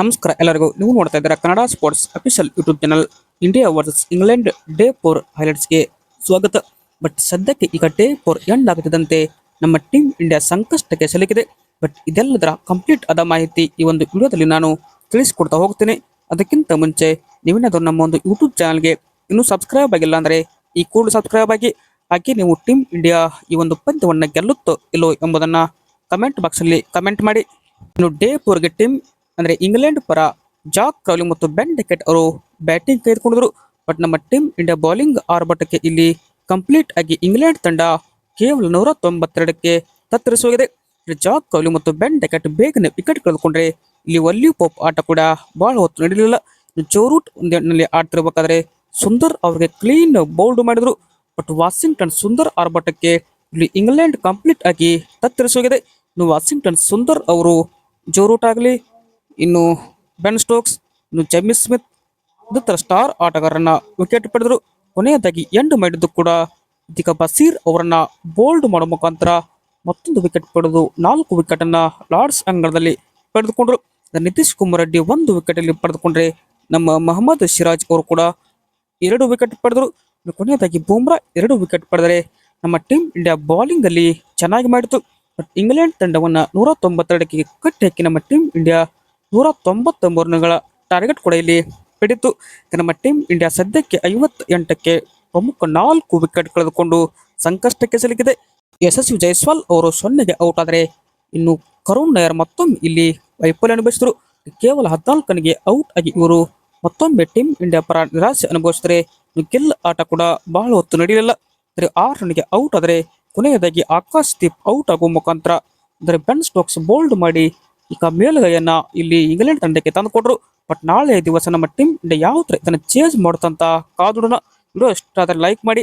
ನಮಸ್ಕಾರ ಎಲ್ಲರಿಗೂ. ನೀವು ನೋಡ್ತಾ ಇದ್ದೀರಾ Kannada sports official YouTube channel India versus England day four ಹೈಲೈಟ್ಸ್ಗೆ ಸ್ವಾಗತ. ಬಟ್ ಸದ್ಯಕ್ಕೆ ಈಗ ಡೇ ಫೋರ್ ಎಂಡ್ ಆಗುತ್ತಿದ್ದಂತೆ ನಮ್ಮ ಟೀಮ್ ಇಂಡಿಯಾ ಸಂಕಷ್ಟಕ್ಕೆ ಸಿಲುಕಿದೆ. ಬಟ್ ಇದೆಲ್ಲದರ ಕಂಪ್ಲೀಟ್ ಆದ ಮಾಹಿತಿ ಈ ಒಂದು ವಿಡಿಯೋದಲ್ಲಿ ನಾನು ತಿಳಿಸಿಕೊಡ್ತಾ ಹೋಗ್ತೀನಿ. ಅದಕ್ಕಿಂತ ಮುಂಚೆ ನೀವೇನಾದರೂ ನಮ್ಮ ಒಂದು ಯೂಟ್ಯೂಬ್ ಚಾನಲ್ಗೆ ಇನ್ನೂ ಸಬ್ಸ್ಕ್ರೈಬ್ ಆಗಿಲ್ಲ ಅಂದರೆ ಈ ಕೂಡಲೇ ಸಬ್ಸ್ಕ್ರೈಬ್ ಆಗಿ, ಹಾಗೆ ನೀವು ಟೀಮ್ ಇಂಡಿಯಾ ಈ ಒಂದು ಪಂದ್ಯವನ್ನು ಗೆಲ್ಲುತ್ತೋ ಇಲ್ಲೋ ಎಂಬುದನ್ನು ಕಮೆಂಟ್ ಬಾಕ್ಸಲ್ಲಿ ಕಮೆಂಟ್ ಮಾಡಿ. ಇನ್ನು ಡೇ ಫೋರ್ಗೆ ಟೀಮ್ ಅಂದರೆ ಇಂಗ್ಲೆಂಡ್ ಪರ ಜಾಕ್ ಕೌಲಿ ಮತ್ತು ಬೆನ್ ಡೆಕೆಟ್ ಅವರು ಬ್ಯಾಟಿಂಗ್ ತೆಗೆದುಕೊಂಡಿದ್ರು ಬಟ್ ನಮ್ಮ ಟೀಮ್ ಇಂಡಿಯಾ ಬೌಲಿಂಗ್ ಆರ್ಭಟಕ್ಕೆ ಇಲ್ಲಿ ಕಂಪ್ಲೀಟ್ ಆಗಿ ಇಂಗ್ಲೆಂಡ್ ತಂಡ ಕೇವಲ ನೂರ ತೊಂಬತ್ತೆರಡಕ್ಕೆ ತತ್ತರಿಸೋಗಿದೆ ಜಾಕ್ ಕೌಲಿ ಮತ್ತು ಬೆನ್ ಡೆಕೆಟ್ ಬೇಗನೆ ವಿಕೆಟ್ ಕಳೆದುಕೊಂಡ್ರೆ ಇಲ್ಲಿ ವಲ್ಯೂ ಪೋಪ್ ಆಟ ಕೂಡ ಬಹಳ ಹೊತ್ತು ನಡೆಯಲಿಲ್ಲ ಜೋರೂಟ್ ಒಂದಿನಲ್ಲಿ ಆಡ್ತಿರ್ಬೇಕಾದ್ರೆ ಸುಂದರ್ ಅವರಿಗೆ ಕ್ಲೀನ್ ಬೌಲ್ಡ್ ಮಾಡಿದ್ರು. ಬಟ್ ವಾಷಿಂಗ್ಟನ್ ಸುಂದರ್ ಆರ್ಭಟಕ್ಕೆ ಇಲ್ಲಿ ಇಂಗ್ಲೆಂಡ್ ಕಂಪ್ಲೀಟ್ ಆಗಿ ತತ್ತರಿಸೋಗಿದೆ ವಾಷಿಂಗ್ಟನ್ ಸುಂದರ್ ಅವರು ಜೋರೂಟ್ ಆಗಲಿ ಇನ್ನು ಬೆನ್ ಸ್ಟೋಕ್ಸ್ ಇನ್ನು ಜಮ್ಮಿ ಸ್ಮಿತ್ ಇದರ ಸ್ಟಾರ್ ಆಟಗಾರರನ್ನ ವಿಕೆಟ್ ಪಡೆದರು. ಕೊನೆಯದಾಗಿ ಎಂಡ್ ಮಾಡಿದ್ದು ಕೂಡ ಇದೀಗ ಬಸೀರ್ ಅವರನ್ನ ಬೋಲ್ಡ್ ಮಾಡುವ ಮುಖಾಂತರ ಮತ್ತೊಂದು ವಿಕೆಟ್ ಪಡೆದು ನಾಲ್ಕು ವಿಕೆಟ್ ಅನ್ನ ಲಾರ್ಡ್ಸ್ ಅಂಗಣದಲ್ಲಿ ಪಡೆದುಕೊಂಡರು. ನಿತೀಶ್ ಕುಮಾರ್ ರೆಡ್ಡಿ ಒಂದು ವಿಕೆಟ್ ಅಲ್ಲಿ ಪಡೆದುಕೊಂಡ್ರೆ ನಮ್ಮ ಮೊಹಮ್ಮದ್ ಸಿರಾಜ್ ಅವರು ಕೂಡ ಎರಡು ವಿಕೆಟ್ ಪಡೆದರು. ಕೊನೆಯದಾಗಿ ಬೂಮ್ರಾ ಎರಡು ವಿಕೆಟ್ ಪಡೆದರೆ ನಮ್ಮ ಟೀಮ್ ಇಂಡಿಯಾ ಬೌಲಿಂಗ್ ಅಲ್ಲಿ ಚೆನ್ನಾಗಿ ಮಾಡಿತು. ಇಂಗ್ಲೆಂಡ್ ತಂಡವನ್ನ ನೂರ ತೊಂಬತ್ತೆರಡಕ್ಕೆ ಕಟ್ಟಿ ಹಾಕಿ ನಮ್ಮ ಟೀಮ್ ಇಂಡಿಯಾ ನೂರ ತೊಂಬತ್ತೊಂಬತ್ತು ರನ್ಗಳ ಟಾರ್ಗೆಟ್ ಕೂಡ ಇಲ್ಲಿ ಹಿಡಿತು ನಮ್ಮ ಟೀಮ್ ಇಂಡಿಯಾ ಸದ್ಯಕ್ಕೆ ಐವತ್ತೆಂಟಕ್ಕೆ ಪ್ರಮುಖ ನಾಲ್ಕು ವಿಕೆಟ್ ಕಳೆದುಕೊಂಡು ಸಂಕಷ್ಟಕ್ಕೆ ಸಿಲುಕಿದೆ. ಯಶಸ್ವಿ ಜೈಸ್ವಾಲ್ ಅವರು ಸೊನ್ನೆಗೆ ಔಟ್ ಆದರೆ ಇನ್ನು ಕರುಣ್ ನಾಯರ್ ಮತ್ತೊಮ್ಮೆ ಇಲ್ಲಿ ವೈಫಲ್ಯ ಅನುಭವಿಸಿದರು. ಕೇವಲ ಹದಿನಾಲ್ಕನಿಗೆ ಔಟ್ ಆಗಿ ಇವರು ಮತ್ತೊಮ್ಮೆ ಟೀಮ್ ಇಂಡಿಯಾ ಪರ ನಿರಾಸೆ ಅನುಭವಿಸಿದರೆ ಗೆಲ್ಲ ಗೆಲ್ ಆಟ ಕೂಡ ಬಹಳ ಹೊತ್ತು ನಡೆಯಲಿಲ್ಲ. ಅಂದರೆ ಆರು ರನ್ಗೆ ಔಟ್ ಆದರೆ ಕೊನೆಯದಾಗಿ ಆಕಾಶ್ ದೀಪ್ ಔಟ್ ಆಗುವ ಮುಖಾಂತರ ಅಂದರೆ ಬೆನ್ ಸ್ಟೋಕ್ಸ್ ಬೋಲ್ಡ್ ಮಾಡಿ ಈಗ ಮೇಲುಗೈಯನ್ನ ಇಲ್ಲಿ ಇಂಗ್ಲೆಂಡ್ ತಂಡಕ್ಕೆ ತಂದುಕೊಟ್ರು ಬಟ್ ನಾಳೆ ದಿವಸ ನಮ್ಮ ಟೀಮ್ ಇಂಡಿಯಾ ಯಾವ ಥರ ಇದನ್ನು ಚೇಂಜ್ ಮಾಡುತ್ತಂತ ಕಾದುಡೋಣ ಇಷ್ಟ ಆದರೆ ಲೈಕ್ ಮಾಡಿ.